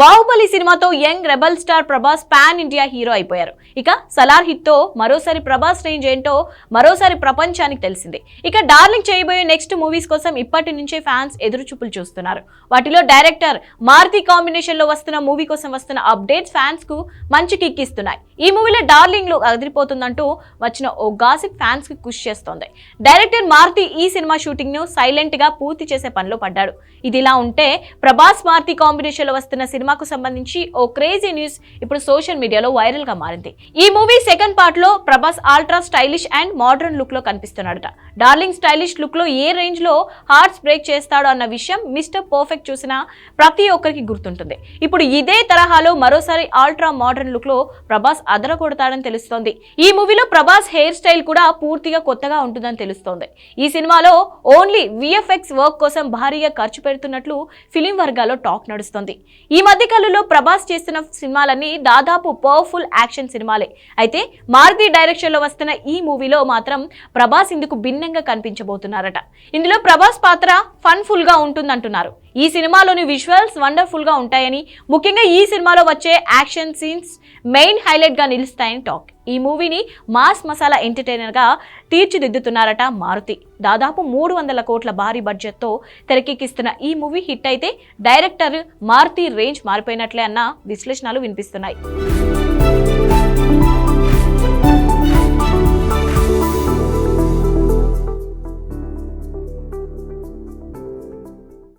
బాహుబలి సినిమాతో young rebel star Prabhas pan India hero అయిపోయారు. ఇక సలార్ హిట్తో మరోసారి ప్రభాస్ రేంజ్ ఏంటో మరోసారి ప్రపంచానికి తెలిసింది. ఇక డార్లింగ్ చేయబోయే నెక్స్ట్ మూవీస్ కోసం ఇప్పటి నుంచే ఫ్యాన్స్ ఎదురు చూపులు చూస్తున్నారు. వాటిలో డైరెక్టర్ మారుతి కాంబినేషన్లో వస్తున్న మూవీ కోసం వస్తున్న అప్డేట్స్ ఫ్యాన్స్కు మంచి కిక్ ఇస్తున్నాయి. ఈ మూవీలో డార్లింగ్లో అదిరిపోతుందంటూ వచ్చిన ఓ గాసిప్ ఫ్యాన్స్కి కృషి చేస్తోంది. డైరెక్టర్ మారుతి ఈ సినిమా షూటింగ్ను సైలెంట్గా పూర్తి చేసే పనిలో పడ్డాడు. ఇది ఇలా ఉంటే ప్రభాస్ మారుతి కాంబినేషన్లో వస్తున్న సినిమాకు సంబంధించి ఓ క్రేజీ న్యూస్ ఇప్పుడు సోషల్ మీడియాలో వైరల్గా మారింది. ఈ మూవీ సెకండ్ పార్ట్లో Prabhas ultra stylish and modern లుక్లో కనిపిస్తున్నాడట. డార్లింగ్ స్టైలిష్ లుక్లో ఏ రేంజ్లో హార్ట్స్ బ్రేక్ చేస్తాడో అన్న విషయం మిస్టర్ పర్ఫెక్ట్ చూసిన ప్రతి ఒక్కరికి గుర్తుంటుంది. ఇప్పుడు ఇదే తరహాలో మరోసారి ఆల్ట్రా మోడర్న్ లుక్లో ప్రభాస్ అదరగొడతాడని తెలుస్తోంది. ఈ మూవీలో ప్రభాస్ హెయిర్ స్టైల్ కూడా పూర్తిగా కొత్తగా ఉంటుందని తెలుస్తోంది. ఈ సినిమాలో ఓన్లీ విఎఫ్ఎక్స్ వర్క్ కోసం భారీగా ఖర్చు పెడుతున్నట్లు ఫిలిం వర్గాల్లో టాక్ నడుస్తోంది. ఈ మధ్య కాలంలో ప్రభాస్ చేస్తున్న సినిమాలన్నీ దాదాపు పవర్ఫుల్ యాక్షన్ సినిమాలే. అయితే మారుతి డైరెక్షన్లో వస్తున్న ఈ మూవీలో మాత్రం ప్రభాస్ ఇందుకు భిన్నంగా కనిపించబోతున్నారట. ఇందులో ప్రభాస్ పాత్ర ఫన్ ఫుల్గా ఉంటుందంటున్నారు. ఈ సినిమాలోని విజువల్స్ వండర్ఫుల్గా ఉంటాయని ముఖ్యంగా ఈ సినిమాలో వచ్చే యాక్షన్ సీన్స్ మెయిన్ హైలైట్గా నిలుస్తాయని టాక్. ఈ మూవీని మాస్ మసాలా ఎంటర్టైనర్గా తీర్చిదిద్దుతున్నారట మారుతి. దాదాపు మూడు వందల కోట్ల భారీ బడ్జెట్తో తెరకెక్కిస్తున్న ఈ మూవీ హిట్ అయితే డైరెక్టర్ మారుతి రేంజ్ మారిపోయినట్లే అన్న విశ్లేషణలు వినిపిస్తున్నాయి.